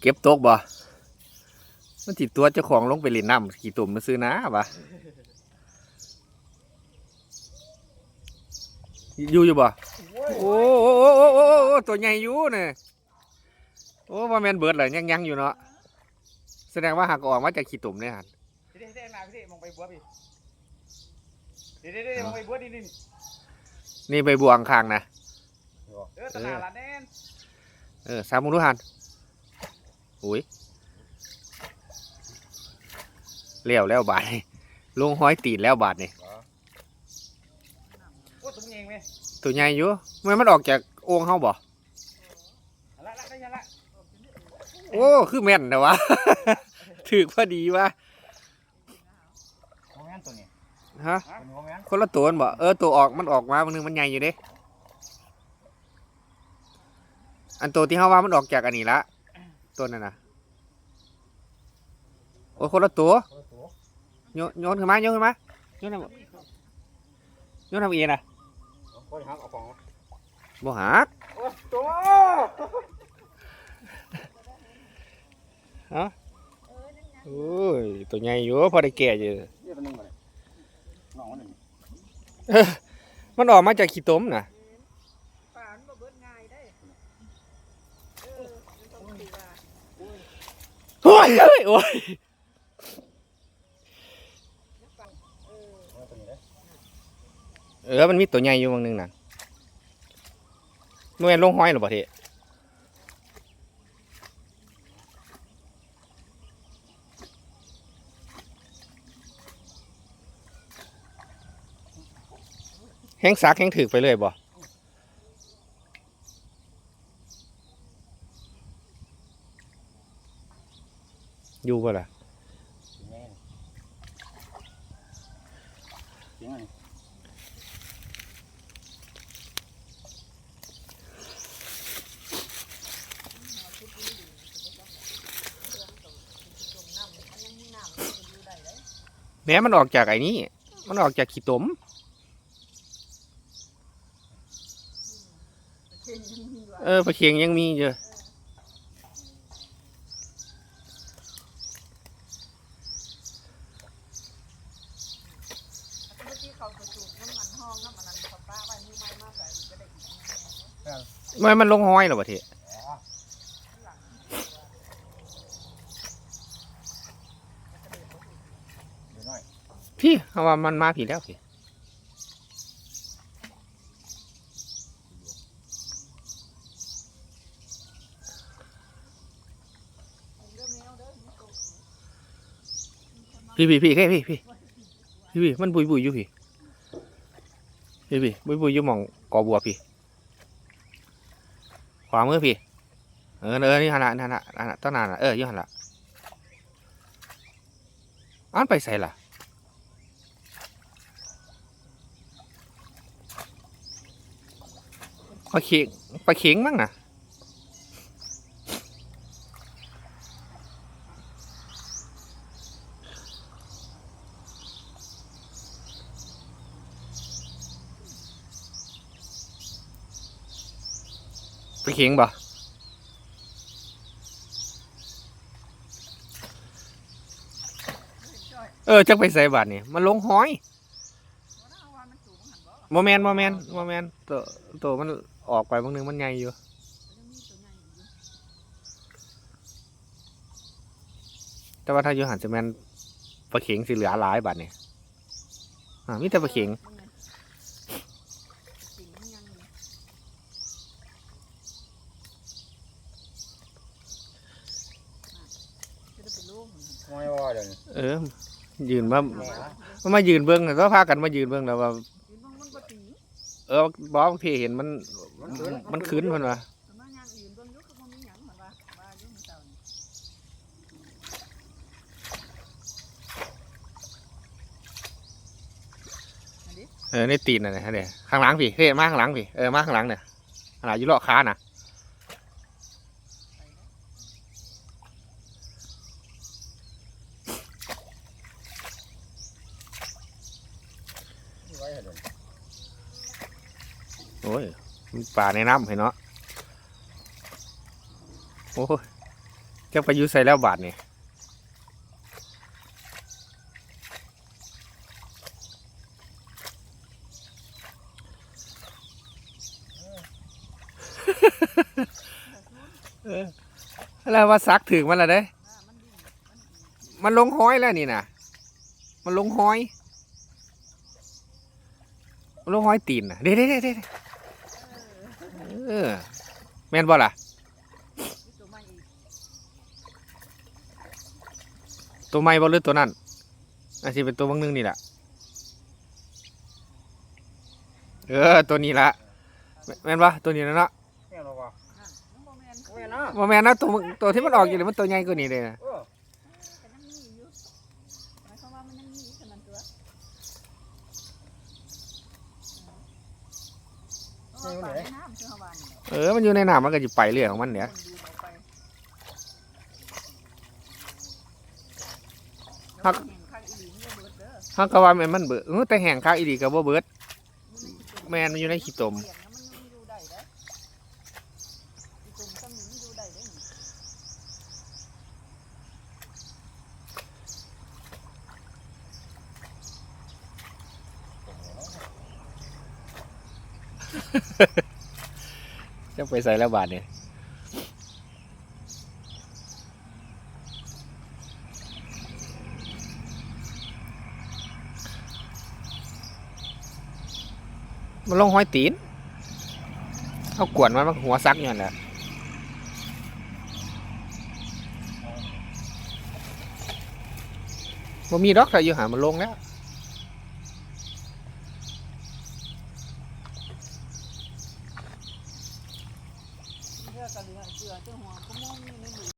เก็บตกบ่มันติดตัวเจ้าของลงไปเล่นน้ำขี่ตุ่มมาซื้อนะวะอยู่อยู่บ่โอ้โอ้โอ้โอ้ตัวใหญ่อยู่เนี่ยโอ้ว่าแมนเบิร์ดเลยยังยังอยู่เนาะแสดงว่าหักออกมาจากขี่ตุ่มเนี่ยฮะพี่เด้เด้มาพี่มองไปบัวพี่เด้เด้เด้มองไปบัวดินนี่ไปบัวข้างนะเออตลาดละแน่นเออสามมุงดูหัน อุ้ยเลี้ยวแล้วบาทนี่ลงห้อยตีนแล้วบาทนี่โอ้ตุ้งเองไหมตัวใหญ่อยู่มันมันออกจากโอ่งเฮาบ่ละละได้ยังละโอ้คือแม่นนะวะ ถือพอดีวะโมแมนตัวนี้ฮะ เป็นโมแมนคนละตัวนั่นบ่เออตัวออกมันออกมาบางนึงมันใหญ่อยู่เด้ อันตัวที่เฮาว่ามันออกจากอันนี้ละ ตัวนั่นน่ะโอ้คนละตัวโยนโยนขึ้นมาโยนขึ้นมาโยนทำโยนทำเองนะก็หักเอาของบ่หักโอ้ตัวโอ้ยตัวใหญ่อยู่พอได้แก่อยู่เรียกตัวนึงมาเลยน้องมันหนึ่งมันออกมาจากขี้ต้มน่ะ ป่านบ่เบิดง่ายได้ เออมันต้องถือว่า โอ้ยเอ้ยโอ้ยเออตัวมันมีตัวใหญ่อยู่บางนึงน่ะเมื่อลงห้อยหรือเปล่าทีแห้งซักแห้งถือไปเลยบ่ อยู่ป่ะล่ะแม่นเสียงอะไรมันยังมีน้ำมันอยู่ได้เลยแม้มันออกจากไอ้นี้ มันออกจากขี้ตมเช่นยังมีว่าเออปลาเคียงยังมีอยู่ เมื่อกี้เขาไปสูบน้ำมันห้องน้ำมันนันสป้าไว้มือไม้มาใส่ก็ได้อีกไม่มันลงห้อยหรอวะทีอ๋อหลังเดี๋ยวหน่อยพี่เอาว่ามันมาผีแล้วพี่เด้อแมวเด้อมีกบพี่พี่พี่แค่พี่พี่พี่พี่มันบุยบุยอยู่พี่ พี่พี่บุยบุยยุ่มองกอบัวพี่ขวามือพี่ เออเออนี่หันละนี่หันละหันละต้นนานละเออยุ่หันละอันไปใส่ล่ะปลาเข็งปลาเข็งมั้งน่ะ ไปเข็งบ่เออจักไปใส่บาทนี่มันลงห้อยเพราะว่ามันสูงหันบ่โมแมนโมแมนโมแมนตัวตัวมันออกไปบางนึงมันใหญ่อยู่ยังมีตัวใหญ่อยู่แต่ว่าถ้าอยู่หันจะแมนปลาเข็งสิเหลือหลายบาทนี่อ่ามีแต่ปลาเข็ง สิ่งมันยังอยู่จะได้ไปโล่งเหมือนกัน ไม่ว่าเดี๋ยวนี้เออ ยืนมาแม่ฮะมันมายืนเบิ้งแล้วพากันมายืนเบิ้งแล้วว่ายืนบางมันก็ตีเออบอกพี่เห็นมัน มันขึ้นเพิ่นว่าแต่มาย่างอื่นเบิ่งอยู่ก็บ่มีหยังเหมือนว่าว่าอยู่มื้อเช้านี่เออในตีนน่ะนะเนี่ยข้างหลังพี่เฮ้ยมาข้างหลังพี่เออมาข้างหลังเนี่ยขนาดอยู่เลาะขาน่ะ ไม่ไหวเดี๋ยวนี้ โอ้ยมันป่าในน้ำเห็นเนาะโอ้ยจะไปยูใส่แล้วบาทนี่แล้วว่าซักถึงมันและเด้มันดิ้นมันมันลงห้อยแล้วนี่นะมันลงห้อย มันลงห้อยตีนนะเด้เด้เด้เด้ เด้เออ แม่นบ่ล่ะมีตัวใหม่อีกตัวใหม่บ่หรือตัวนั้นอาจจะเป็นตัวบางนึงนี่แหละเออ ตัวนี้ละแม่แม่นปะตัวนี้แล้วเนาะแม่นหรอวะนั่นมันบ่แม่นแม่นนะว่าแม่นนะตัวมึงตัวที่มันออกอยู่เลยมันตัวใหญ่กว่านี้เลยนะ เออ แต่ยังมีอยู่หมายความว่ามันยังมีอีกขนาดตัว เออเอาปลาในน้ำเชื่อวานเออ มันอยู่ในน้ำมันก็จะไปเรื่อยของมันเนี่ยคนดูเอาไปครับเดี๋ยวมันแห้งคักอีหลีมันก็เบิดเด้อฮักกะว่าแม่นมันเบิดเออแต่แห้งคักอีดีกับ่เบิดแม่นมันอยู่ในขี้ตม เสียงนะมันยังอยู่ได้เด้อขี้ตมซ้ำนี่มันอยู่ได้เด้อนี่ จะไปใส่แล้วบาทเนี่ยมันลงห้อยตีนเอากวนมันมันหัวซักอยู่นั่นแหละบ่มีดอกแต่อยู่หามันลงแล้ว